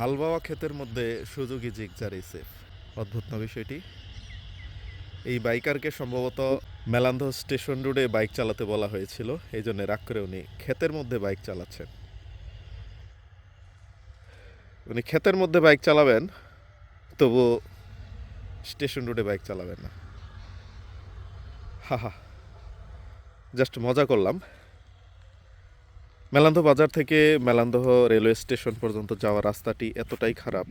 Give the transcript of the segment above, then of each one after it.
হালবাওয়া ক্ষেতের মধ্যে সুযোগী Gixxer safe অদ্ভুত না বিষয়টি? এই বাইকারকে সম্ভবত মেলান্ধ স্টেশন রোডে বাইক চালাতে বলা হয়েছিল, এই জন্য রাগ করে উনি ক্ষেতের মধ্যে বাইক চালাচ্ছেন। উনি ক্ষেতের মধ্যে বাইক চালাবেন, তবু স্টেশন রোডে বাইক চালাবেন না। হা হা। জাস্ট মজা করলাম। মেলান্ধ বাজার থেকে মেলান্দহ রেলওয়ে স্টেশন পর্যন্ত যাওয়ার রাস্তাটি এতটাই খারাপ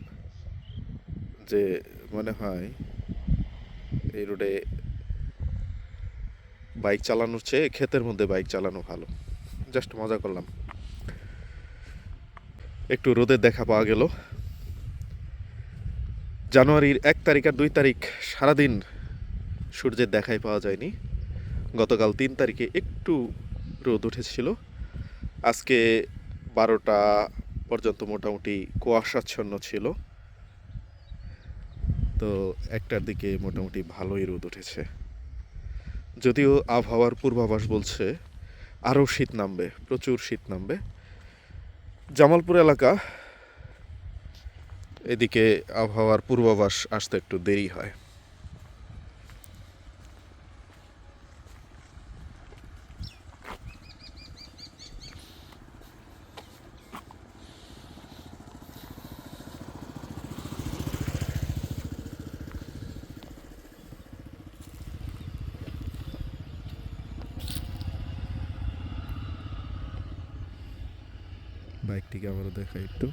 যে মনে হয় এই রোডে বাইক চালানোর চেয়ে ক্ষেতের মধ্যে বাইক চালানো ভালো। জাস্ট মজা করলাম। একটু রোদের দেখা পাওয়া গেল। জানুয়ারির এক তারিখ আর দুই তারিখ সারাদিন সূর্যের দেখাই পাওয়া যায়নি। গতকাল তিন তারিখে একটু রোদ উঠেছিল। আজকে বারোটা পর্যন্ত মোটামুটি কুয়াশাচ্ছন্ন ছিল। তো একটার দিকে মোটামুটি ভালোই রোদ উঠেছে। যদিও আবহাওয়ার পূর্বাভাস বলছে আরও শীত নামবে, প্রচুর শীত নামবে। জামালপুর এলাকা, এদিকে আবহাওয়ার পূর্বাভাস আসতে একটু দেরি হয়। বাইকটিকে আবারও দেখাই একটু।